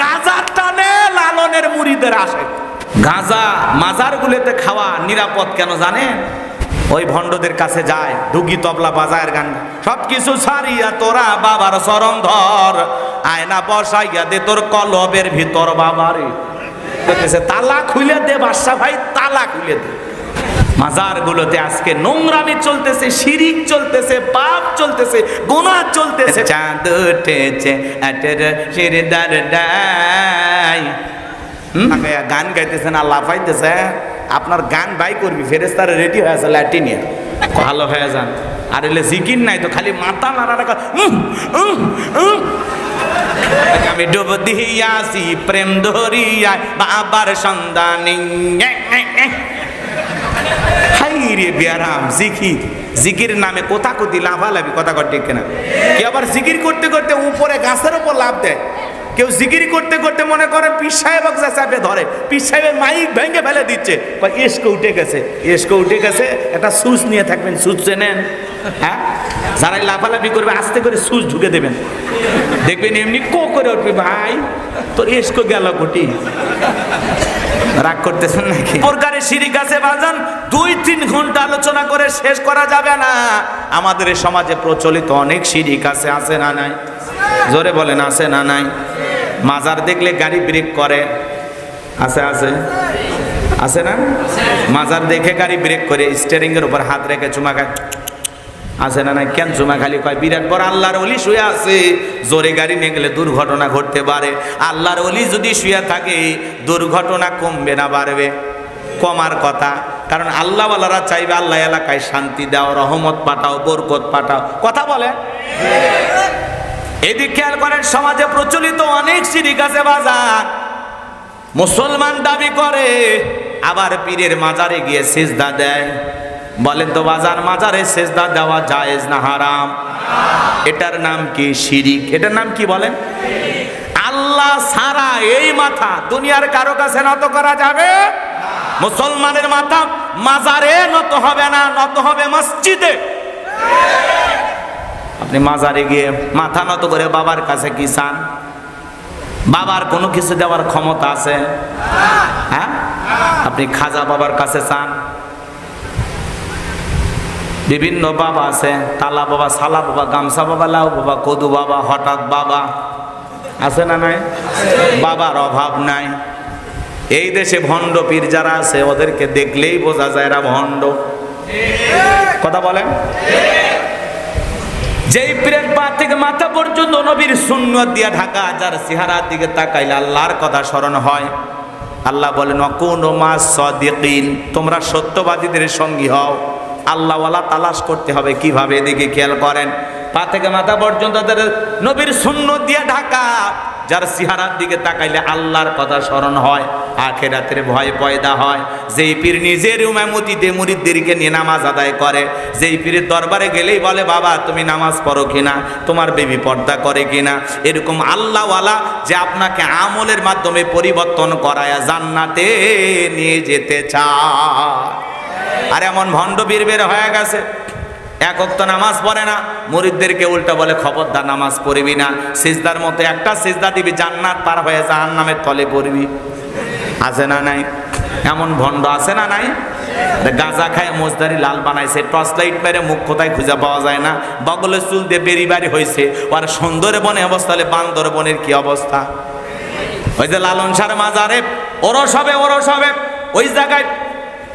গাজার টানে লালনের মুড়িদের আসে। গাজা মাজার গুলোতে খাওয়া নিরাপদ কেন জানেন? ওই ভণ্ডদের কাছে যায়, ডুগি তবলা বাজায়ের গান। সব কিছু ছাড়িয়া তোরা বাবার চরণ ধর, আয়না বসাইয়া দে তোর কলবের ভিতর বাবারে। তালা খুলে দে বাদশা ভাই, তালা খুলে দে। মাজার গুলোতে আজকে নোংরামি চলতেছে শিরিক চলতেছে পাপ চলতেছে গোনা চলতেছে। চাঁদ উঠেছে শিরদার ডাই? গান গাইতেছেন আর লাফাইতেছে আপনার গান বাই করবি ফেরেস্তারা রেডি হয়ে আছে ল্যাটিনিয়া ভালো হয়ে যান। আর এলে জিকির নাই তো খালি মাথা নাড়া রাখা উম, উম, উম। আমি ডুব দিয়াছি প্রেম ধরিয়া বাবার সন্ধানী রে বিয়ারাম জিকির জিকির নামে কোথা কোথি লাভালাভি কথা কর ঠিক কেনা? কেউ আবার জিকির করতে করতে উপরে গাছের উপর লাভ দেয়। কেউ জিকির করতে করতে মনে করে, পীর সাহেব চাপে ধরে, পীর সাহেবের মাইক ভেঙে ফেলে দিচ্ছে। বা এসকো উঠে গেছে, এসকো উঠে গেছে, একটা সুচ নিয়ে থাকবেন, সুচ চেনেন? হ্যাঁ? যারা লাফালাফি করবে, আস্তে করে সুচ ঢুকে দেবেন। দেখবেন এমনি কো করে উঠবে, ভাই তোর এসকো গেল কোটি। রাগ করতেছেন নাকি? প্রকারের সিঁড়ি আছে বাজান দুই তিন ঘণ্টা আলোচনা করে শেষ করা যাবে না। আমাদের সমাজে প্রচলিত অনেক সিঁড়ি আছে আছে না নাই? জোরে বলেন, আছে না নাই? মাজার দেখলে গাড়ি ব্রেক করে। আছে আছে। আছে না? মাজার দেখে গাড়ি ব্রেক করে স্টিয়ারিং এর উপর হাত রেখে চুমা খায়। আছে না নাই? কেন চুমা খালি কয়, বিরাট বড় আল্লাহর অলি শুয়ে আছে। জোরে গাড়ি নিয়ে গেলে দুর্ঘটনা ঘটতে পারে। আল্লাহর অলি যদি শুয়ে থাকে, দুর্ঘটনা কমবে না, বাড়বে। কমার কথা। কারণ আল্লাহওয়ালারা চাইবে আল্লাহ এলাকায় শান্তি দাও, রহমত পাঠাও, বরকত পাঠাও। কথা বলে? এদিক খেয়াল করেন, সমাজে প্রচলিত অনেক সিরিক আছে বাজার। মুসলমান দাবি করে, আবার পীরের মাজারে গিয়ে সিজদা দেয়। বলেন তো বাজার মাজারে সেজদা দেওয়া জায়েজ না হারাম? এটার নাম কি শিরিক? এটার নাম কি বলেন? আল্লাহ সারা এই মাথা দুনিয়ার কারও কাছে নত করা যাবে? মুসলমানের মাথা মাজারে নত হবে না, নত হবে মসজিদে। আপনি মাজারে গিয়ে মাথা নত করে বাবার কাছে কি চান? বাবার কোনো কিছু দেওয়ার ক্ষমতা আছে? হ্যাঁ? আপনি খাজা বাবার কাছে চান? বিভিন্ন বাবা আছে, তালা বাবা, সালা বাবা, গামছা বাবা, লাউ বাবা, কদু বাবা, হঠাৎ বাবা। আছে না নাই? বাবার অভাব নাই। এই দেশে ভণ্ড পীর যারা আছে, ওদেরকে দেখলেই বোঝা যায় এরা ভণ্ড। কথা বলেন? যেই পীরের পা থেকে মাথা পর্যন্ত নবীর সুন্নত দিয়া ঢাকা, যার চেহারার দিকে তাকাইলে আল্লাহর কথা স্মরণ হয়। আল্লাহ বলেন, অকুন মা সদিকিন, তোমরা সত্যবাদীদের সঙ্গী হও। আল্লাহওয়ালা তালাশ করতে হবে কীভাবে এদিকে খেয়াল করেন। পা থেকে মাথা পর্যন্ত তাদের নবীর শূন্য দিয়ে ঢাকা, যার সিহারার দিকে তাকাইলে আল্লাহর কথা স্মরণ হয়, আখেরাতের ভয় পয়দা হয়। যেই পীর নিজের উমামতিতে মুরিদদেরকে নিয়ে নামাজ আদায় করে, যেই পীরের দরবারে গেলেই বলে, বাবা, তুমি নামাজ পড়ো কিনা? তোমার বেবি পর্দা করে কিনা? এরকম আল্লাহওয়ালা যে আপনাকে আমলের মাধ্যমে পরিবর্তন করায় জান্নাতে নিয়ে যেতে চায়। আর এমন ভণ্ড বীর হয়ে গেছে। এক অক্ত নামাজ পড়ে না, মরিদদেরকে উল্টা বলে, খবরদার নামাজ পড়বি না, সিজদার মতো একটা সিজদা দিবি, জান্নাত পার হয়ে জাহান নামের তলে পড়বি। আছে না নাই? এমন ভণ্ড আছে না নাই? গাঁজা খায়, মোজদারি লাল বানাইছে, টর্চ লাইট মেরে মুখ কোথায় খুঁজে পাওয়া যায় না। বগলে চুল দিয়ে বেরি বাড়ি হয়েছে আর সুন্দর বনে অবস্থা হলে বান্দর বনের কি অবস্থা? ওই যে লালন সার মাজারে, ওরস হবে ওরস হবে। ওই জায়গায়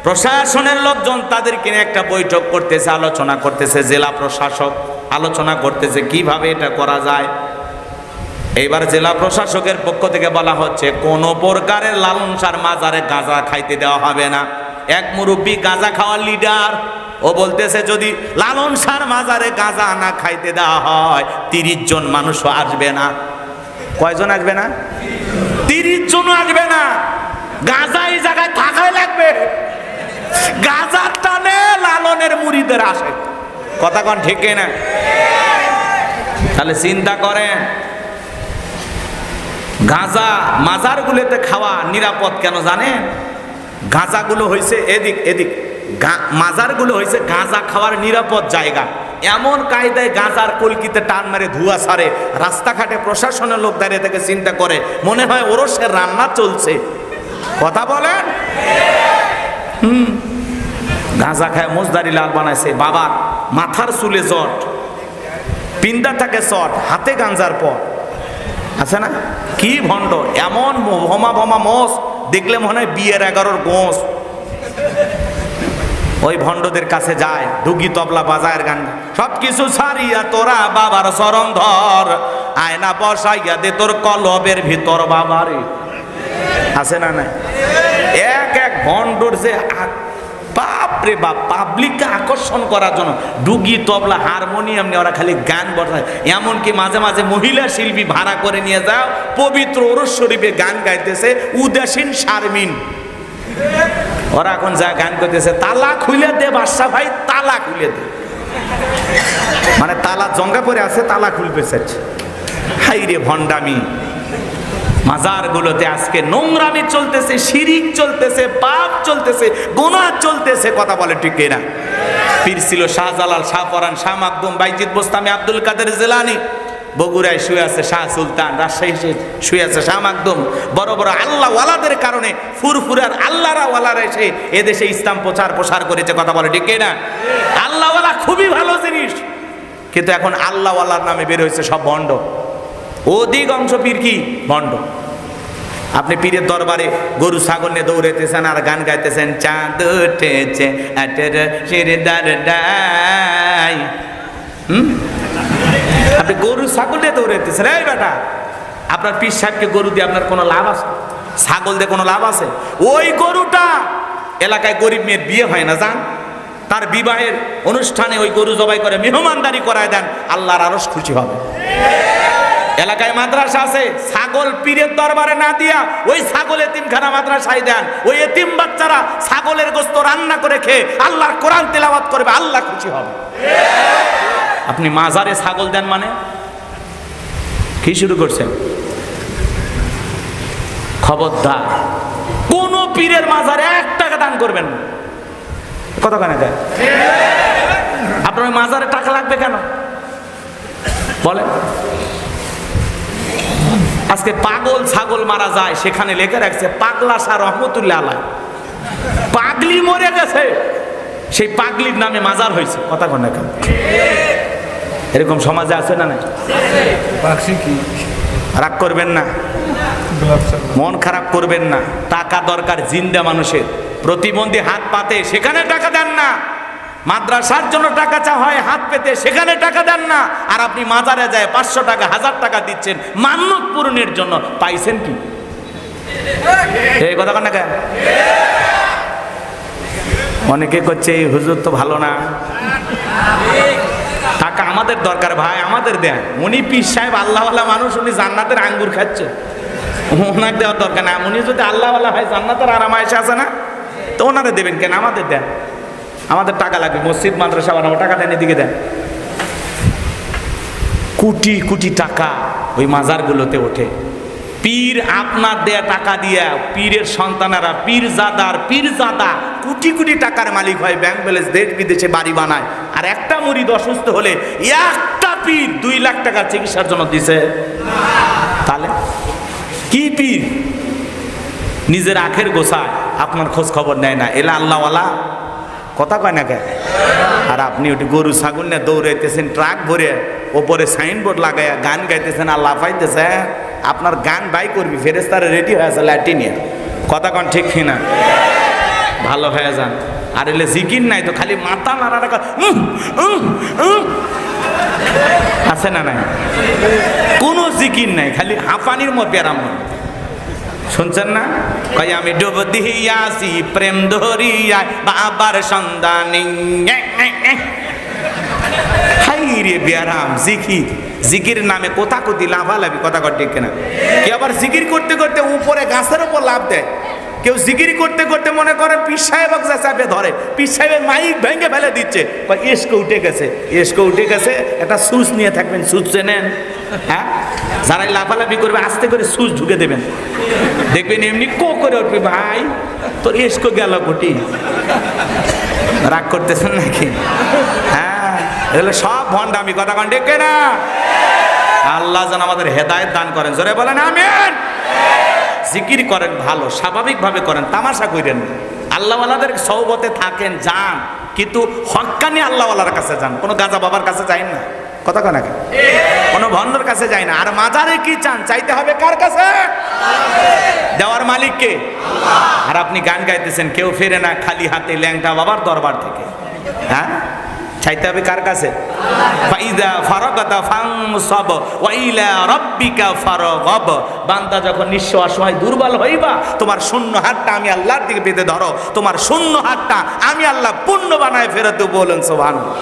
প্রশাসনের লোকজন তাদেরকে নিয়ে একটা বৈঠক করতেছে, আলোচনা করতেছে, জেলা প্রশাসক আলোচনা করতেছে, কীভাবে এটা করা যায়। এইবার জেলা প্রশাসকের পক্ষ থেকে বলা হচ্ছে, কোন প্রকারের লালন সার মাজারে গাঁজা খাইতে দেওয়া হবে না। এক মুরব্বী গাঁজা খাওয়ার লিডার, ও বলতেছে, যদি লালন সার মাজারে গাঁজা না খাইতে দেওয়া হয়, তিরিশ জন মানুষও আসবে না। কয়জন আসবে না? তিরিশ জন আসবে না। গাঁজা এই জায়গায় থাকাই লাগবে গাজার টানে লালনের মুড়িদের আসে। কথা কন ঠিক না তাহলে চিন্তা করেন, গাঁজা মাজারগুলোতে খাওয়া নিরাপদ কেন জানেন? গাঁজাগুলো হয়েছে এদিক এদিক। মাজারগুলো হয়েছে গাঁজা খাওয়ার নিরাপদ জায়গা। এমন কায়দায় গাঁজার কলকিতে টান মেরে ধুয়া সারে রাস্তাঘাটে প্রশাসনের লোক দাঁড়িয়ে থেকে চিন্তা করে, মনে হয় ওরও সে রান্না চলছে। কথা বলেন? হুম। গাঁজা খায়, মোজদারি লাল বানাইছে, বাবার মাথার চুলে জট পিন্দা থাকে চট, হাতে গাঞ্জার পর আছে না? কি ভণ্ড, এমন ভমা ভমা মোষ দেখলে মনে হয় বিয়ের এগারোর গোঁস। ওই ভণ্ডদের কাছে যায় ডুগি তবলা বাজায়ের গান। সব কিছু ছাড়িয়া তোরা বাবার চরণ ধর, আয়না বসাইয়া দে তোর কলবের ভিতর বাবারে। আছে না না এক এক ভণ্ডর যে বাপরে বাপ পাবলিককে আকর্ষণ করার জন্য ডুগি তবলা হারমোনিয়াম নিয়ে ওরা খালি গান বসায়। এমনকি মাঝে মাঝে মহিলা শিল্পী ভাড়া করে নিয়ে যাও, পবিত্র ওরস শরীফে গান গাইতেছে, উদাসীন শারমিন। ওরা এখন যা গান করতেছে, তালা খুলে দে বাদশা ভাই, তালা খুলে দে। মানে তালা জঙ্গা করে আছে, তালা খুলবে হাই রে ভণ্ডামি। মাজারগুলোতে আজকে নোংরামি চলতেছে, শিরিক চলতেছে, পাপ চলতেছে গোনা চলতেছে, কথা বলে ঠিক না পীর ছিল শাহজালাল, শাহ পরান, শাহ মাকদুম, বাইজিদ বোস্তামি, আব্দুল কাদের জেলানি। বগুড়ায় শুয়ে আছে শাহ সুলতান, রাজশাহী শুয়ে আছে শাহ মাকদুম। বড় বড় আল্লাহ ওয়ালাদের কারণে ফুরফুরার আল্লাহরা ওয়ালারা এসে এদেশে ইসলাম প্রচার প্রসার করেছে, কথা বলে ঠিক না আল্লাহ ওয়ালা খুবই ভালো জিনিস। কিন্তু এখন আল্লাহ ওয়ালার নামে বের হয়েছে সব ভণ্ড। অধিকাংশ পীর কি? ভণ্ড আপনি পীরের দরবারে গরু, ছাগল নিয়ে দৌড়াইতেছেন আর গান গাইতেছেন, চাঁদ উঠেছে আপনি গরু, ছাগল দিয়ে দৌড়াইতেছেন। এই বেটা, আপনার পীর সাহেবকে গরু দিয়ে আপনার কোনো লাভ আছে? ছাগল দিয়ে কোনো লাভ আছে? ওই গরুটা এলাকায় গরিব মেয়ের বিয়ে হয় না যান তার বিবাহের অনুষ্ঠানে ওই গরু জবাই করে, মেহমানদারি করায় দেন, আল্লাহর আরস খুশি হবে। এলাকায় মাদ্রাসা আছে, ছাগল পীরের দরবারে না দিয়া ওই ছাগল এতিমখানা মাদ্রাসায় দেন। ওই এতিম বাচ্চারা ছাগলের গোস্ত রান্না করে খেয়ে আল্লাহর কোরআন তেলাওয়াত করবে, আল্লাহ খুশি হবে। আপনি মাজারে ছাগল দেন মানে? কি শুরু করছেন? খবরদার। কোন পীরের মাজারে এক টাকা দান করবেন কত কানে দেয় আপনার মাজারে টাকা লাগবে কেন? বলেন। আজকে পাগল ছাগল মারা যায় সেখানে লেখা রাখছে পাগলা শাহ রহমতুল্লাহ আলাই পাগলি মরে গেছে। সেই পাগলির নামে মাজার হয়েছে। কথা কন কেন? এরকম সমাজে আছে না নাই? রাগ করবেন না। মন খারাপ করবেন না। টাকা দরকার জিন্দা মানুষের। প্রতিবন্ধী হাত পাতে সেখানে টাকা দেন না। মাদ্রাসার জন্য টাকা চা হয়, হাত পেতে সেখানে টাকা দেন না। আর আপনি মাজারে যায়, পাঁচশো টাকা, হাজার টাকা দিচ্ছেন, মান্যত পূরণের জন্য পাইছেন কি? অনেকে করছে, এই হুজুর তো ভালো না। টাকা আমাদের দরকার ভাই, আমাদের দেন উনি পীর সাহেব, আল্লাহওয়ালা মানুষ, উনি জান্নাতের আঙ্গুর খাচ্ছে। ওনাকে দেওয়ার দরকার না। উনি যদি আল্লাহওয়ালা হয়, জান্নাতের আরাম এসে আছে না? তো ওনারা দেবেন কেন? আমাদের দেন। আমাদের টাকা লাগবে, মসজিদ, মাদ্রাসা বানাবো, টাকা দেন এদিকে দেন। কোটি কোটি টাকা ওই মাজারগুলোতে ওঠে। পীর আপনার দেয়া টাকা দিয়া পীরের সন্তানেরা পীর জাদার পীর জাদা কোটি কোটি টাকার মালিক হয়, ব্যাংক ব্যালেন্স দেশ বিদেশে বাড়ি বানায়। আর একটা মুরিদ অসুস্থ হলে একটা পীর দুই লাখ টাকা চিকিৎসার জন্য দিছে। তাহলে কি পীর? নিজের আখের গোসায় আপনার খোঁজ খবর নেয় না। এলা আল্লাহওয়ালা কথা কয় না কে? আর আপনি ওটি গরু ছাগল নিয়ে দৌড়াইতেছেন, ট্রাক ভরে ওপরে সাইনবোর্ড লাগাইয়া গান গাইতেছেন আর লাফাইতেছেন আপনার গান বাই করবি ফেরেস্তারে রেডি হয়ে আছে ল্যাটিনিয়া কথা কন ঠিক কিনা? ভালো হয়ে যান। আর এলে জিকির নাই তো, খালি মাথা নাড়া রাখা। আছে না নাই? কোনো জিকির নাই, খালি হাঁপানির মতো ব্যারাম শুনছেন না? কই আমি ডুব দিয়াছি, প্রেম ধরিয়া বাবার সন্ধানি। হাই রে বেয়ারাম, জিকির। জিকির নামে কোথা কোথি লাভালাভি কথা ঠিক কিনা? কি আবার জিকির করতে করতে উপরে গাছের উপর লাভ দেয়। কেউ জিগিরি করতে করতে মনে করে, পীর সাহেব চাপে ধরে, পীর সাহেবের মাইক ভেঙে ফেলে দিচ্ছে। কয় এসকো উঠে গেছে এসকো উঠে গেছে, একটা সুচ নিয়ে থাকবেন, সুচ চেনেন? হ্যাঁ? যারাই লাফালাফি করবে, আস্তে করে সুচ ঢুকে দেবেন। দেখবেন এমনি কো করে উঠবে, ভাই, তোর এসকো গেল কোটি। রাগ করতেছেন নাকি? হ্যাঁ এগুলো সব ভণ্ডামি, কথা কন ডেকে না আল্লাহ যেন আমাদের হেদায়েত দান করেন। জোরে বলেন, আমিন। জিকির করেন ভালো, স্বাভাবিকভাবে করেন, তামাশা করেন। আল্লাহওয়ালাদের সৌবতে থাকেন, যান। কিন্তু হক্কানি আল্লাহওয়ালার কাছে যান। কোনো গাজা বাবার কাছে যাই না। কথা কেন? কোনো ভণ্ডর কাছে যায় না। আর মাজারে কি চান? চাইতে হবে কার কাছে? দেওয়ার মালিককে। আর আপনি গান গাইতেছেন, কেউ ফেরে না, খালি হাতে ল্যাংটা বাবার দরবার থেকে। হ্যাঁ? চাইতে হবে কার কাছে? ফাইদা ফারাগাতা রাব্বিকা বান্দা যখন নিঃস্ব অসহায় দুর্বল হইবা, তোমার শূন্য হাতটা আমি আল্লাহর দিকে বেঁধে ধরো। তোমার শূন্য হাতটা আমি আল্লাহ পূর্ণ বানায় ফেরত বলেন, সুবহানাল্লাহ।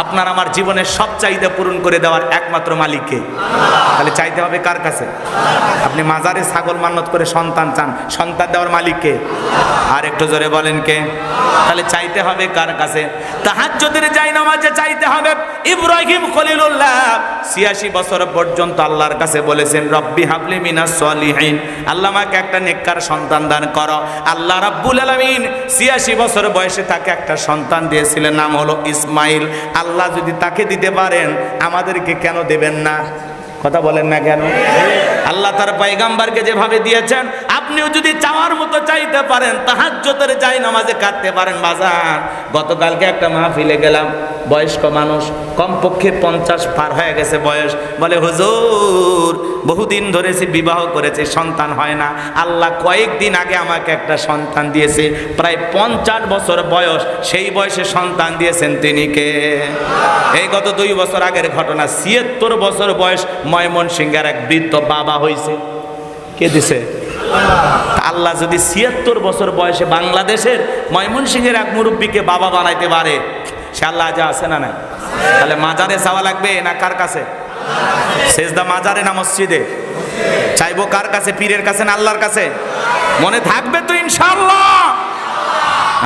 আপনার আমার জীবনের সব চাহিদা পূরণ করে দেওয়ার একমাত্র মালিককে। তাহলে চাইতে হবে কার কাছে? আপনি মাজারে ছাগল মান্নত করে সন্তান চান, সন্তান দেওয়ার মালিককে। আর একটু জোরে বলেন কে? তাহলে চাইতে হবে কার কাছে? তাহাজ্জুদের যাই, নামাজে চাইতে হবে। ইব্রাহিম খলিলুল্লাহ ছিয়াশি বছর পর্যন্ত আল্লাহর কাছে বলেছেন, রব্বি হাবলি মিনাস সলিহিন। আল্লাহ আমাকে একটা নেককার সন্তান দান করো। আল্লাহ রাব্বুল আলামিন ছিয়াশি বছর বয়সে তাকে একটা সন্তান দিয়েছিলেন, নাম হলো ইসমাইল। আল্লাহ যদি তাকে দিতে পারেন, আমাদেরকে কেন দেবেন না? কথা বলেন না কেন? আল্লাহ তার পাইগাম্বারকে যেভাবে দিয়েছেন, আপনিও যদি চাওয়ার মতো চাইতে পারেন তাহাজ্জতের চাই নামাজে কাটতে পারেন বাজার গতকালকে একটা মাহফিলে গেলাম, বয়স্ক মানুষ, কমপক্ষে পঞ্চাশ পার হয়ে গেছে বয়স। বলে, হুজুর, বহুদিন ধরেছি বিবাহ করেছে, সন্তান হয় না। আল্লাহ কয়েকদিন আগে আমাকে একটা সন্তান দিয়েছে, প্রায় পঞ্চাশ বছর বয়স। সেই বয়সে সন্তান দিয়েছেন তিনি কে? এই গত দুই বছর আগের ঘটনা, ছিয়াত্তর বছর বয়স ময়মনসিংহের এক বৃদ্ধ বাবা হয়েছে কে দিছে? আল্লাহ যদি ছিয়াত্তর বছর বয়সে বাংলাদেশের ময়মনসিংহের এক মুরব্বীকে বাবা বানাইতে পারে, সে আল্লাহ যা আছে না না তাহলে মাজারে চাওয়া লাগবে না কার কাছে? সেজদা মাজারে না মসজিদে? চাইব কার কাছে? পীরের কাছে না আল্লাহর কাছে? মনে থাকবে তো ইনশাল্লাহ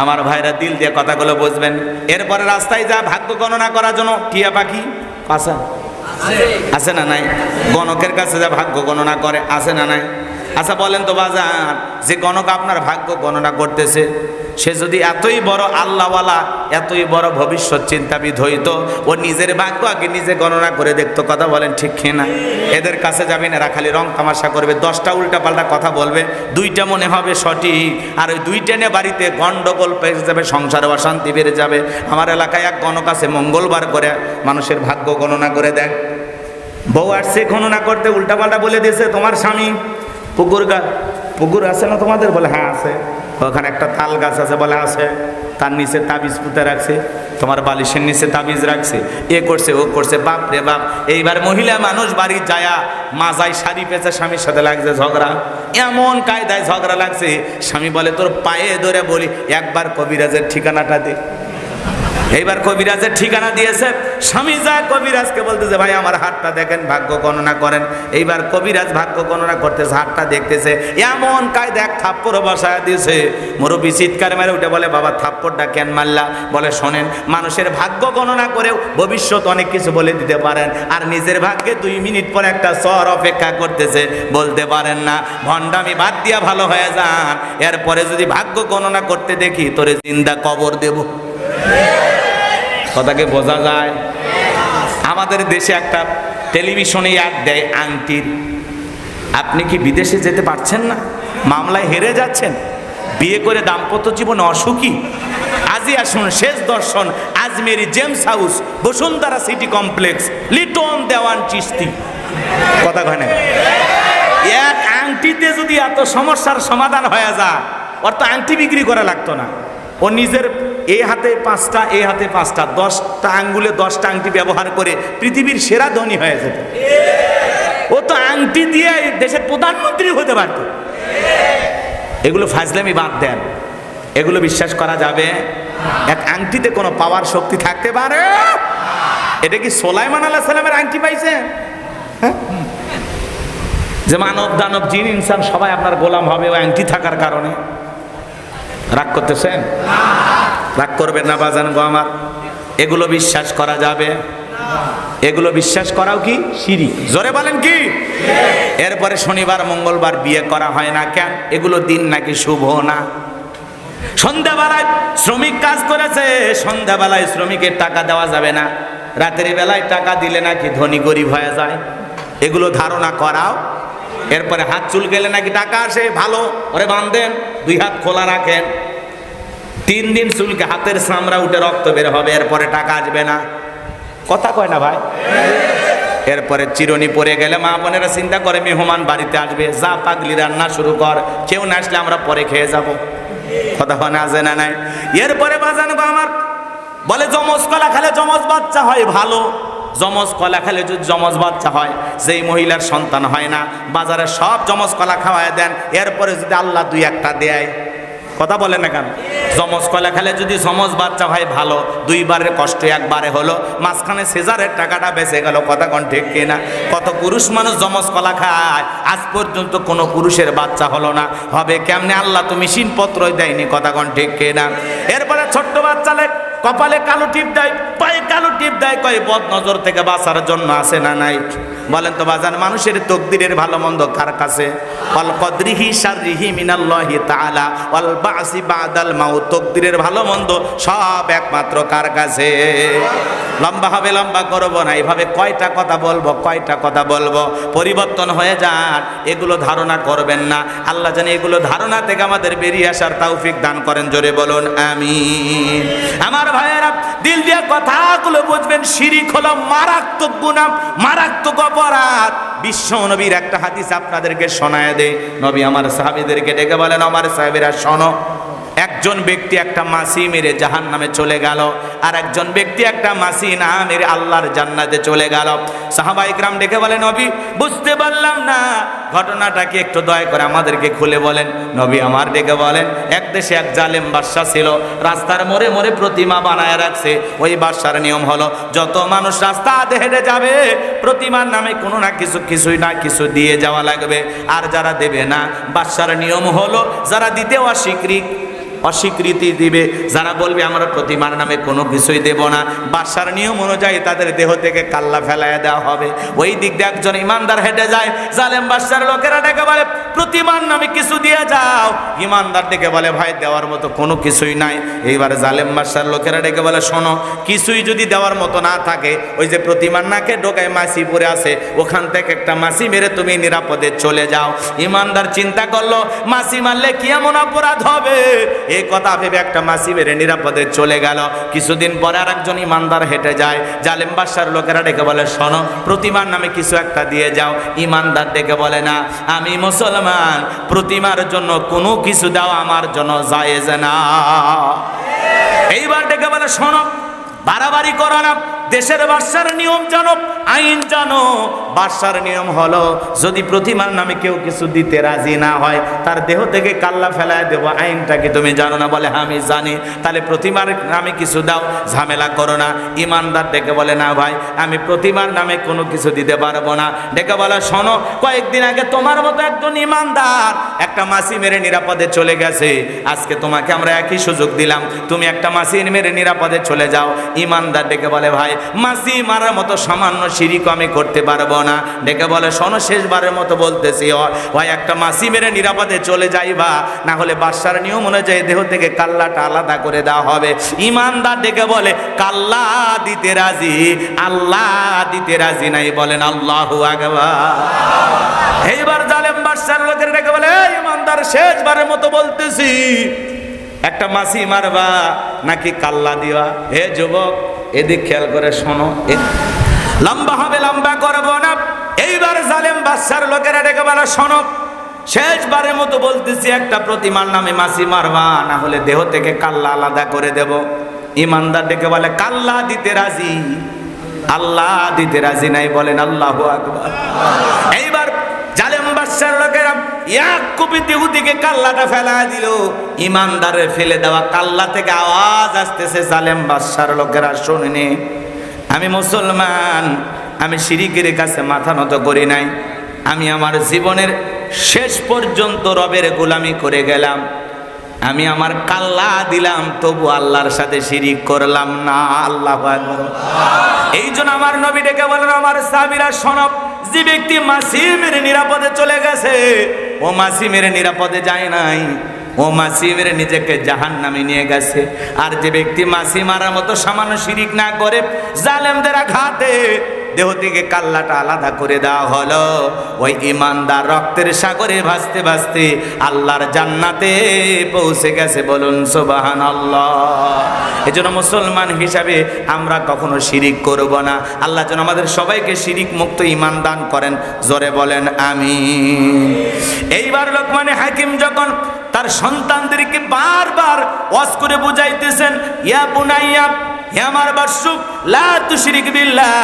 আমার ভাইরা দিল দিয়ে কথাগুলো বুঝবেন। এরপরে রাস্তায় যা ভাগ্য গণনা করার জন্য টিয়া পাখি আসা আছে? না নাই? গণকের কাছে যা ভাগ্য গণনা করে আছে না নাই? আচ্ছা বলেন তো বাজার যে গণক আপনার ভাগ্য গণনা করতেছে, সে যদি এতই বড় আল্লাহওয়ালা, এতই বড় ভবিষ্যৎ চিন্তাবিদ হইতো, ও নিজের ভাগ্য আগে নিজে গণনা করে দেখতো, কথা বলেন ঠিক না এদের কাছে যাবেন, এরা খালি রং তামাশা করবে, দশটা উল্টা পাল্টা কথা বলবে, দুইটা মনে হবে সঠিক, আর ওই দুইটা নিয়ে বাড়িতে গণ্ডগোল পেয়ে যাবে, সংসার অশান্তি বেড়ে যাবে। আমার এলাকায় এক গণক আছে, মঙ্গলবার করে মানুষের ভাগ্য গণনা করে দেয়। বউ আসছে, গণনা করতে উল্টাপাল্টা বলে দিয়েছে, তোমার স্বামী পুকুর গা পুকুর আছে না তোমাদের? বলে হ্যাঁ আছে। ওখানে একটা তাল গাছ আছে বলে, আছে। তার নিচে তাবিজ পুঁতে রাখছে। তোমার বালিশের নিচে তাবিজ রাখছে। এ করছে, ও করছে। বাপ রে বাপ, এইবার মহিলা মানুষ বাড়ি যায়া মাজায় শাড়ি পেঁচে স্বামীর সাথে লাগছে ঝগড়া। এমন কায়দায় ঝগড়া লাগছে। স্বামী বলে, তোর পায়ে ধরে বলি, একবার কবিরাজের ঠিকানাটা দে। এইবার কবিরাজের ঠিকানা দিয়েছে। স্বামী যা কবিরাজকে বলতেছে, ভাই, আমার হাতটা দেখেন, ভাগ্য গণনা করেন। এইবার কবিরাজ ভাগ্য গণনা করতেছে, হাতটা দেখতেছে। এমন কায়দা দেখ থাপ্পড় বসায় দিয়েছে। মুরব্বী চিৎকার মেরে উঠে বলে, বাবা, থাপ্পড়টা কেন মারলা? বলে, শোনেন, মানুষের ভাগ্য গণনা করেও ভবিষ্যৎ অনেক কিছু বলে দিতে পারেন। আর নিজের ভাগ্যে দুই মিনিট পর একটা স্বর অপেক্ষা করতেছে, বলতে পারেন না। ভণ্ডামি বাদ দিয়া ভালো হয়ে যান। এরপরে যদি ভাগ্য গণনা করতে দেখি, তোরে জিন্দা কবর দেবো। কথাকে বোঝা যায়। আমাদের দেশে একটা টেলিভিশনে অ্যাড দেয় আংটির। আপনি কি বিদেশে যেতে পারছেন না? মামলায় হেরে যাচ্ছেন। বিয়ে করে দাম্পত্য জীবনে অসুখী। আজই আসুন, শেষ দর্শন, Ajmeri James house, Bashundhara city complex, Liton Dewan Chishti কথা কয় না। এক আংটিতে যদি এত সমস্যার সমাধান হয়ে যায়, ওর আংটি বিক্রি করা লাগতো না। ও নিজের এই হাতে পাঁচটা এই হাতে পাঁচটা, দশটা আঙ্গুলে দশটা আংটি ব্যবহার করে পৃথিবীর সেরা ধনী হয়ে যেত। ও তো আংটি দিয়ে দেশের প্রধানমন্ত্রী হতে পারত। এগুলো ফাজলামি বাদ দেন। এগুলো বিশ্বাস করা যাবে। এক আংটিতে কোনো পাওয়ার শক্তি থাকতে পারে। এটা কি সোলাইমান আল্লাহ সালামের আংটি পাইছে? হ্যাঁ? যে মানব দানব, জিন, ইনসান সবাই আপনার গোলাম হবে ওই আংটি থাকার কারণে। রাগ করতেছেন? রাগ করবেন না বাজান গো আমার? এগুলো বিশ্বাস করা যাবে। এগুলো বিশ্বাস করাও কি? সিঁড়ি জোরে বলেন কি? এরপরে শনিবার মঙ্গলবার বিয়ে করা হয় না কেন? এগুলো দিন নাকি শুভ না? সন্ধ্যাবেলায় শ্রমিক কাজ করেছে সন্ধ্যাবেলায় শ্রমিকের টাকা দেওয়া যাবে না। রাতের বেলায় টাকা দিলে নাকি ধনী গরিব হয়ে যায়। এগুলো ধারণা করাও। এরপরে হাত চুল গেলে নাকি টাকা আসে ভালো। ওরে বাঁধেন দুই হাত খোলা রাখেন। তিন দিন চুলকে হাতের চামড়া উঠে রক্ত বের হবে, এরপরে টাকা আসবে না। কথা কয় না ভাই? এরপরে চিরনি পরে গেলে মা বোনেরা চিন্তা করে, মেহমান বাড়িতে আসবে, যা পাগলি রান্না শুরু কর, কেউ না আসলে আমরা পরে খেয়ে যাব। কথা হয় না, আছে না নাই? এরপরে বাজানো আমার, বলে জমজ কলা খেলে জমজ বাচ্চা হয় ভালো। জমজ কলা খেলে যদি জমজ বাচ্চা হয়, যেই মহিলার সন্তান হয় না, বাজারে সব জমজ কলা খাওয়ায় দেন, এরপরে যদি আল্লাহ দুই একটা দেয়, কথা বলে না কেন? জমজ কলা খেলে যদি জমজ বাচ্চা হয় ভালো, দুইবারের কষ্ট একবারে হলো, মাঝখানে সেজারের টাকাটা বেঁচে গেল, কথা কোন ঠিক কিনা? কত পুরুষ মানুষ জমজ কলা খায়, আজ পর্যন্ত কোনো পুরুষের বাচ্চা হলো না। হবে কেমনে আল্লাহ তো মেশিন পত্রই দেয়নি, কথা কোন ঠিক কিনা? এরপরে ছোট্ট বাচ্চালে কপালে কালো টিপ দেয়, পায়ে কালো টিপ দেয়, কয় বদ নজর থেকে বাঁচার জন্য আসে না নাই? বলেন তো বাজান, মানুষের তকদিরের ভালো মন্দ কার কাছে? অল কদরিহি শাররিহি মিনাল্লাহি তাআলা অল বাসি বাদাল মাউত। তকদিরের ভালো মন্দ সব একমাত্র কার কাছে? লম্বা হবে, লম্বা করব না এইভাবে কয়টা কথা বলব, কয়টা কথা বলব? পরিবর্তন হয়ে যান, এগুলো ধারণা করবেন না। আল্লাহ জানি এগুলো ধারণা থেকে আমাদের বেরিয়ে আসার তৌফিক দান করেন, জোরে বলুন, আমিন। আমার ভাইয়েরা দিল দিয়ে কথাগুলো বুঝবেন, শিরিক হলো মারাত্মক গুনাম মারাত্মক অপরাধ। বিশ্ব নবীর একটা হাদিস আপনাদেরকে শোনায় দেয় নবী আমার সাহেবদেরকে ডেকে বলেন, আমার সাহেবেরা শোনো। একজন ব্যক্তি একটা মাসি মেরে জাহান নামে চলে গেল, আর একজন ব্যক্তি একটা মাসি না মেরে আল্লাহর জান্নাতে চলে গেল। সাহাবা ইকরাম ডেকে বলেন, নবী, বুঝতে পারলাম না। ঘটনাটা কি একটু দয়া করে আমাদেরকে খুলে বলেন। নবী আমার ডেকে বলেন, এক দেশে এক জালেম বাদশা ছিল, রাস্তার মোড়ে মোড়ে প্রতিমা বানায় রাখছে। ওই বাদশার নিয়ম হলো, যত মানুষ রাস্তা আধে হেঁটে যাবে, প্রতিমার নামে কোনো না কিছু, কিছুই না কিছু দিয়ে যাওয়া লাগবে। আর যারা দেবে না, বাদশার নিয়ম হলো, যারা দিতে অস্বীকৃত অস্বীকৃতি দিবে। যারা বলবে, আমরা প্রতিমার নামে কোনো কিছুই দেব না। বাসার নিয়ম অনুযায়ী তাদের দেহ থেকে কাল্লা ফেলাইয়া দেওয়া হবে। ওই দিক দিয়ে একজন ইমানদার হেঁটে যায়। জালেম বাসার লোকেরা ডেকে বলে, প্রতিমার নামে কিছু দিয়ে যাও। ইমানদার ডেকে বলে, ভাই, দেওয়ার মতো কোনো কিছুই নাই। এইবার জালেম বাসার লোকেরা ডেকে বলে, শোনো, কিছুই যদি দেওয়ার মতো না থাকে, ওই যে প্রতিমার নাকে ডোকায় মাসি পরে আছে, ওখান থেকে একটা মাসি মেরে তুমি নিরাপদে চলে যাও। ইমানদার চিন্তা করল মাসি মারলে কি এমন অপরাধ হবে? এই কথা ভেবে একটা মাসি মেরে নিরাপদে চলে গেল। কিছুদিন পরে আর একজন ইমানদার হেঁটে যায়। জালেম বাসার লোকেরা ডেকে বলে, শোনো, প্রতিমার নামে কিছু একটা দিয়ে যাও। ইমানদার ডেকে বলে, না, আমি মুসলমান। প্রতিমার জন্য কোনো কিছু দাও আমার জন্য জায়েজ না। এইবার ডেকে বলে, শোনো, বাড়াবাড়ি করো না। দেশের বাদশার নিয়ম জানো, আইন জানো। বাদশার নিয়ম হলো, যদি প্রতিমার নামে কেউ কিছু দিতে রাজি না হয়, তার দেহ থেকে কাল্লা ফেলায় দেব। আইনটা কি তুমি জানো না? বলে, আমি জানি। তাহলে প্রতিমার নামে কিছু দাও, ঝামেলা করো না। ইমানদার ডেকে বলে, না ভাই, আমি প্রতিমার নামে কোনো কিছু দিতে পারব না। ডেকে বলে, শোনো, কয়েকদিন আগে তোমার মতো একজন ইমানদার একটা মাসি মেরে নিরাপদে চলে গেছে। আজকে তোমাকে আমরা একই সুযোগ দিলাম। তুমি একটা মাসি মেরে নিরাপদে চলে যাও। ইমানদার ডেকে বলে, ভাই, মাসি মারার মতো সামান্য শিরিক আমি করতে পারব না। ডেকে বলে, শোনো, শেষবারের মতো বলতেছি ভাই, একটা মাসি মেরে নিরাপদে চলে যাইবা। না হলে বাদশার নিয়ম অনুযায়ী দেহ থেকে কাল্লাটা আলাদা করে দেওয়া হবে। ইমানদার ডেকে বলে, কাল্লা দিতে রাজি আল্লাহ দিতে রাজি নাই। বলেন, আল্লাহু এইবার জালেম বাদশার লোকের ডেকে বলে ইমানদার, শেষবারের মতো বলতেছি, একটা মাসি মারবা, নাকি কাল্লা দিবা? হে যুবক, এদিক খেয়াল করে শোনো। লম্বা হবে, লম্বা করব না। বাদশার লোকেরা ডেকে বলে, শোনো, শেষবারের মতো বলতেছি একটা প্রতিমার নামে মাসি মারবা, না হলে দেহ থেকে কাল্লা আলাদা করে দেব। ইমানদার ডেকে বলে, কাল্লা দিতে রাজি? আল্লাহ দিতে রাজি নাই, বলেন, আল্লাহ আকবার। এইবার জালেম বাদশার লোকেরা এক কুপিতে উদিকে কাল্লাটা ফেলা দিল। ইমানদারে ফেলে দেওয়া কাল্লা থেকে আওয়াজ আসতেছে জালেম বাদশার লোকেরা শুনিনি আমি মুসলমান, আমি শিরিকের কাছে মাথা নত করি নাই। আমি আমার জীবনের শেষ পর্যন্ত রবের গোলামি করে গেলাম। আমি আমার কাল্লা দিলাম, তবু আল্লাহর সাথে শিরিক করলাম না, আল্লাহ এই জন্য আমার নবী ডেকে বলেন, আমার সাবিরা সনব যে ব্যক্তি মাসি মেরে নিরাপদে চলে গেছে, ও মাসি মেরে নিরাপদে যায় নাই, ও মাসি মেরে নিজেকে জাহান নামে নিয়ে গেছে, আর যে ব্যক্তি মাসি মারার মতো সামান্য শিরিক না করে, জালেমদের আঘাতে দেহ থেকে কাল্লাটা আলাদা করে দেওয়া হলো। ওই ইমানদার রক্তের সাগরে ভাসতে ভাসতে আল্লাহর জান্নাতে পৌঁছে গেছে বলুন সোবাহান আল্লাহ এজন্য মুসলমান হিসাবে আমরা কখনো শিরিক করব না। আল্লাহ যেন আমাদের সবাইকে শিরিক মুক্ত ইমান দান করেন। জোরে বলেন আমি এইবার লোকমানে হাকিম যখন তার সন্তানদেরকে বারবার ওয়াজ করে বুঝাইতেছেন, ইয়া বুনাইয়া হে আমার বাসুক বিল্লাহ।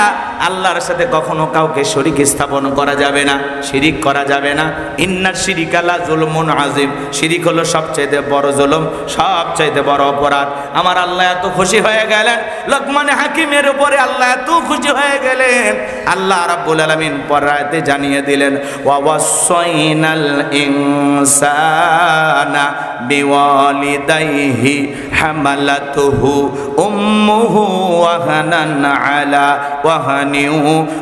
আল্লাহর সাথে কখনো কাউকে শরিক স্থাপন করা যাবে না, শিরিক করা যাবে না। ইন্নার শিরিক আল্লাহ জুলমুন আজিম শিরিক হলো সবচাইতে বড় জুলুম, সবচাইতে বড় অপরাধ। আমার আল্লাহ এত খুশি হয়ে গেলেন, লোকমানে হাকিমের উপরে আল্লাহ এত খুশি হয়ে গেলেন। আল্লাহ রাব্বুল আলামিন পরাতে জানিয়ে দিলেন ওয়াসাইনাল ইনসানা বিওয়ালিদাইহি হামালাতুহু উম্মুহু ওয়াহানান আলা ওয়াহানিউ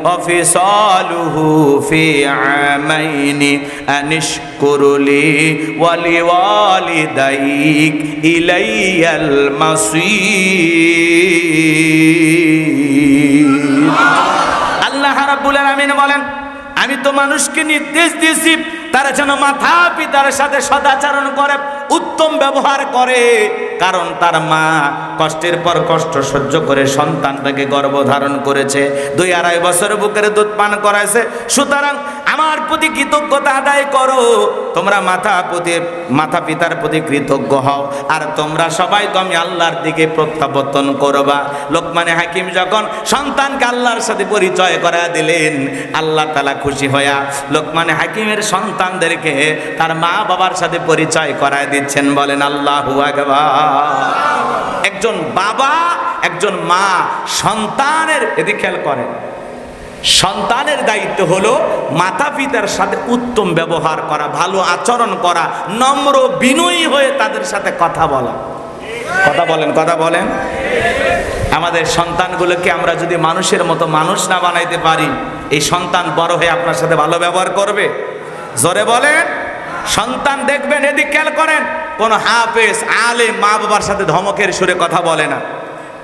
ওয়াফিসালুহু ফি আমাইনি আনিশকুরলি ওয়ালিওয়ালিদাইক ইলাইয়াল মাসির আল্লাহ রাব্বুল আলামিন বলেন, আমি তো মানুষকে নির্দেশ দিয়েছি, তারা যেন মাথা পিতার সাথে সদাচরণ করে। উত্তম ব্যবহার করে। কারণ তার মা কষ্টের পর কষ্ট সহ্য করে সন্তানটাকে গর্ভধারণ করেছে। দুই আড়াই বছর বুকের দুধ পান করাইছে। সুতরাং আমার প্রতি কৃতজ্ঞতা আদায় করো। তোমরা মাথা প্রতি, মাথা পিতার প্রতি কৃতজ্ঞ হও। আর তোমরা সবাই তো আমি আল্লাহর দিকে প্রত্যাবর্তন করবা। লোকমানে হাকিম যখন সন্তানকে আল্লাহর সাথে পরিচয় করা দিলেন, আল্লাহ তালা খুশি হইয়া লোকমানে হাকিমের সন্তানদেরকে তার মা বাবার সাথে পরিচয় করায় দিচ্ছেন বলেন আল্লাহ একজন বাবা, একজন মা সন্তানের, এদিকে খেয়াল করেন, সন্তানের দায়িত্ব হলো মাতা পিতার সাথে উত্তম ব্যবহার করা, ভালো আচরণ করা, নম্র বিনয়ী হয়ে তাদের সাথে কথা বলা। কথা বলেন কথা বলেন। আমাদের সন্তানগুলোকে আমরা যদি মানুষের মতো মানুষ না বানাইতে পারি, এই সন্তান বড় হয়ে আপনার সাথে ভালো ব্যবহার করবে? জোরে বলেন। সন্তান দেখবেন, এদিক খেয়াল করেন, কোন হাফেজ আলে মা বাবার সাথে ধমকের সুরে কথা বলে না।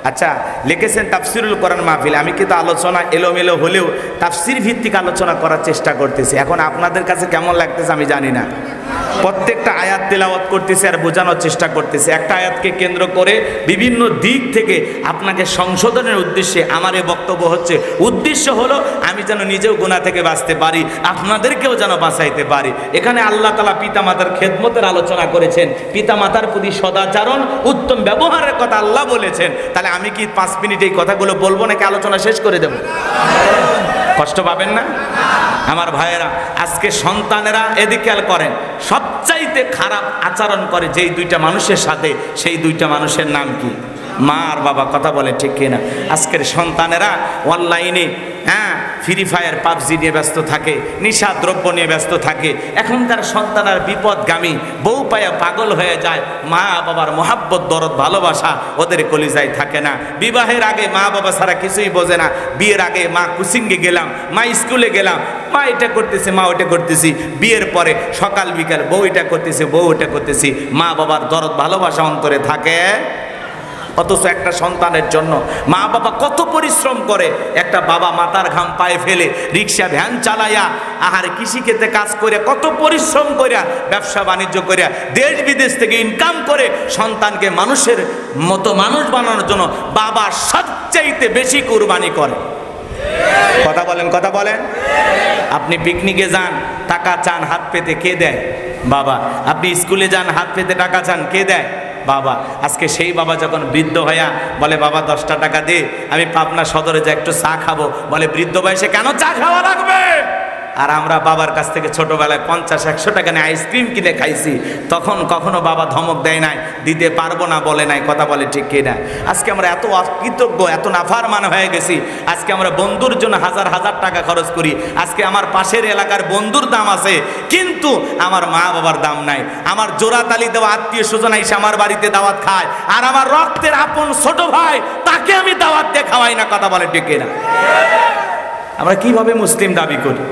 আচ্ছা লিখেছেন তাফসিরুল কোরআন মাহফিল, আমি কিন্তু আলোচনা এলোমেলো হলেও তাফসির ভিত্তিক আলোচনা করার চেষ্টা করতেছি। এখন আপনাদের কাছে কেমন লাগতেছে আমি জানি না। প্রত্যেকটা আয়াত তেলাওয়াত করতেছে আর বোঝানোর চেষ্টা করতেছে। একটা আয়াতকে কেন্দ্র করে বিভিন্ন দিক থেকে আপনাকে সংশোধনের উদ্দেশ্যে আমার এই বক্তব্য হচ্ছে। উদ্দেশ্য হলো, আমি যেন নিজেও গুণা থেকে বাঁচতে পারি, আপনাদেরকেও যেন বাঁচাইতে পারি। এখানে আল্লাহ তালা পিতামাতার খেদমতের আলোচনা করেছেন। পিতামাতার প্রতি সদাচারণ, উত্তম ব্যবহারের কথা আল্লাহ বলেছেন। তাহলে আমি কি পাঁচ মিনিট এই কথাগুলো বলব নাকি আলোচনা শেষ করে দেবো? কষ্ট পাবেন না? আমার ভাইয়েরা, আজকে সন্তানেরা এদিকেল করেন, সবচাইতে খারাপ আচরণ করে যেই দুইটা মানুষের সাথে, সেই দুইটা মানুষের নাম কি? মা আর বাবা কথা বলে ঠিক কিনা? আজকের সন্তানেরা অনলাইনে হ্যাঁ ফ্রি ফায়ার পাবজি নিয়ে ব্যস্ত থাকে, নিশা দ্রব্য নিয়ে ব্যস্ত থাকে। এখনকার সন্তানের বিপদগামী বউ পায়া পাগল হয়ে যায়, মা বাবার মোহাব্বত, দরদ, ভালোবাসা ওদের কলিজায় থাকে না। বিবাহের আগে মা বাবা ছাড়া কিছুই বোঝে না। বিয়ের আগে মা কুসিঙ্গে গেলাম, মা স্কুলে গেলাম, মা এটা করতেছে, মা ওটা করতেছি। বিয়ের পরে সকাল বিকাল বউ এটা করতেছে, বউ ওটা করতেছি। মা বাবার দরদ, ভালোবাসা অন্তরে থাকে। অথচ একটা সন্তানের জন্য মা বাবা কত পরিশ্রম করে একটা বাবা মাতার ঘাম পায়ে ফেলে, রিক্সা, ভ্যান চালাইয়া আহার কৃষিক্ষেত্রে কাজ করে কত পরিশ্রম করিয়া, ব্যবসা বাণিজ্য করিয়া, দেশ বিদেশ থেকে ইনকাম করে সন্তানকে মানুষের মতো মানুষ বানানোর জন্য বাবা সবচাইতে বেশি কুরবানি করে। কথা বলেন কথা বলেন। আপনি পিকনিকে যান, টাকা চান, হাত পেতে কে দেয়? বাবা, আপনি স্কুলে যান, হাত পেতে টাকা চান, কে দেয়? বাবা, আজকে সেই বাবা যখন বৃদ্ধ হইয়া বলে, বাবা, দশটা টাকা দে, আমি পাবনা সদরে যা একটু চা খাব। বলে, বৃদ্ধ বয়সে কেন চা খাওয়া লাগবে? আর আমরা বাবার কাছ থেকে ছোটবেলায় পঞ্চাশ, একশো টাকা নিয়ে আইসক্রিম কিনে খাইছি। তখন কখনো বাবা ধমক দেয় নাই, দিতে পারব না বলে নাই, কথা বলে ঠিক কিনা। আজকে আমরা এত অকৃতজ্ঞ, এত নাফার মান হয়ে গেছি। আজকে আমরা বন্ধুর জন্য হাজার হাজার টাকা খরচ করি। আজকে আমার পাশের এলাকার বন্ধুর দাম আছে, কিন্তু আমার মা বাবার দাম নাই। আমার জোড়াতালি দেওয়া আত্মীয় স্বজন এসে আমার বাড়িতে দাওয়াত খায়, আর আমার রক্তের আপন ছোট ভাই, তাকে আমি দাওয়াত দিয়ে খাওয়াই না, কথা বলে ঠিক কিনা। আমরা কীভাবে মুসলিম দাবি করি?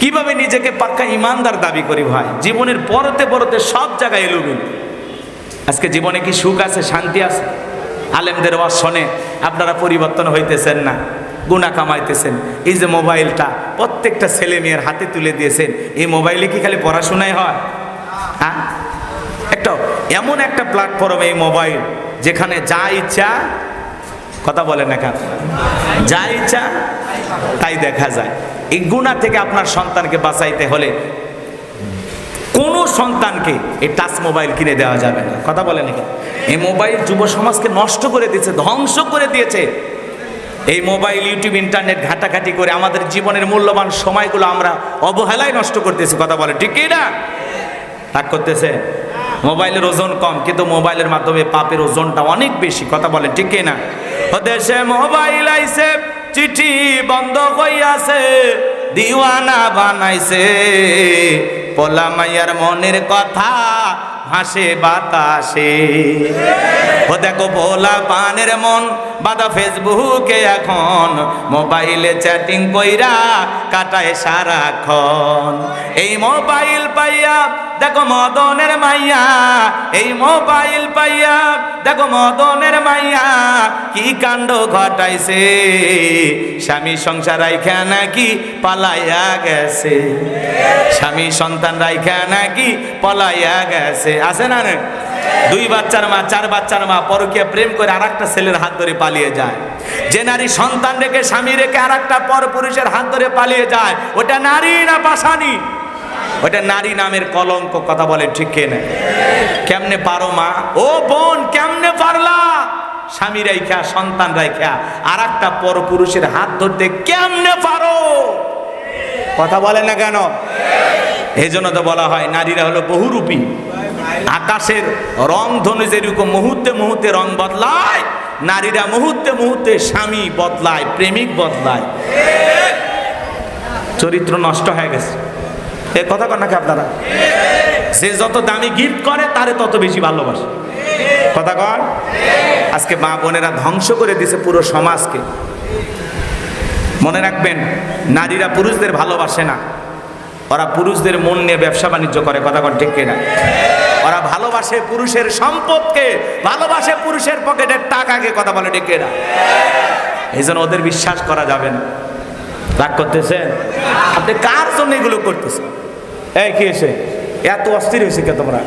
কীভাবে নিজেকে পাক্কা ইমানদার দাবি করি ভাই? জীবনের পরতে পরতে সব জায়গায় এলুবিল আজকে জীবনে কি সুখ আছে, শান্তি আছে? আলেমদের ওয়াজ শোনে, আপনারা পরিবর্তন হইতেছেন না গুণা কামাইতেছেন। এই যে মোবাইলটা, প্রত্যেকটা ছেলে মেয়ের হাতে তুলে দিয়েছেন, এই মোবাইলে কি খালি পড়াশোনাই হয়? হ্যাঁ? একটা, এমন একটা প্ল্যাটফর্ম এই মোবাইল, যেখানে যা ইচ্ছা, কথা বলেন না কেন? যা ইচ্ছা, তাই দেখা যায়। এই গুণা থেকে আপনার সন্তানকে বাঁচাইতে হলে কোনো সন্তানকে এই টাচ মোবাইল কিনে দেওয়া যাবে না। কথা বলে নাকি? এই মোবাইল যুব সমাজকে নষ্ট করে দিয়েছে, ধ্বংস করে দিয়েছে। এই মোবাইল, ইউটিউব, ইন্টারনেট ঘাটাঘাটি করে আমাদের জীবনের মূল্যবান সময়গুলো আমরা অবহেলায় নষ্ট করতেছি, কথা বলে ঠিক না? রাগ করতেছে? মোবাইলের ওজন কম, কিন্তু মোবাইলের মাধ্যমে পাপের ওজনটা অনেক বেশি, কথা বলে ঠিক না? দেশে মোবাইল আইছে চিঠি বন্ধ হইয়াছে, দিওয়ানা বানাইছে। পোলা মাইয়ার মনের কথা হাসে বাতাসে। ও দেখো ভোলা পানের মন বাদা ফেসবুকে এখন মোবাইলে চ্যাটিং কইরা কাটায় সারাক্ষণ। এই মোবাইল পাইয়া, দেখো মদনের মাইয়া, এই মোবাইল পাইয়া, দেখো মদনের মাইয়া, কি কাণ্ড ঘটাইছে? স্বামী সংসার রাইখা নাকি পালাইয়া গেছে। স্বামী সন্তান রাইখা নাকি পলাইয়া গেছে। আছে না না দুই বাচ্চার মা, চার বাচ্চার মা পরকীয়া প্রেম করে আর একটা ছেলের হাত ধরে পালিয়ে যায়। যে নারী সন্তান রেখে, স্বামী রেখে আর একটা পর পুরুষের হাত ধরে পালিয়ে যায়, ওটা নারী না পাশানি ওটা নারী নামের কলঙ্ক, কথা বলে ঠিক কে না কেমনে পারো মা? ও বোন, কেমনে পারলা? স্বামী রাইখা, সন্তান রাইখা আর একটা পর পুরুষের হাত ধরতে কেমনে পারো? কথা বলে না কেন? এই জন্য তো বলা হয়, নারীরা হলো বহুরূপী। আকাশের রং ধনু যেরকম মুহূর্তে মুহূর্তে রং বদলায়, নারীরা মুহূর্তে মুহূর্তে স্বামী বদলায়, প্রেমিক বদলায়। চরিত্র নষ্ট হয়ে গেছে। এ কথা কর নাকি আপনারা? যে যত দামি গিফট করে, তারে তত বেশি ভালোবাসে। কথা কর আজকে মা বোনেরা ধ্বংস করে দিছে পুরো সমাজকে। মনে রাখবেন, নারীরা পুরুষদের ভালোবাসে না। ওরা পুরুষদের মন নিয়ে ব্যবসা বাণিজ্য করে, কথা কন ঠিক কিনা? ওরা ভালোবাসে পুরুষের সম্পদকে, ভালোবাসে পুরুষের পকেটের টাকাকে, কথা বলে ঠিক কিনা? এই জন্য ওদের বিশ্বাস করা যাবে না। রাগ করতেছেন? আপনি কার জন্য এগুলো করতেছেন? এই, কি এসে এত অস্থির হয়েছে কে তোমরা?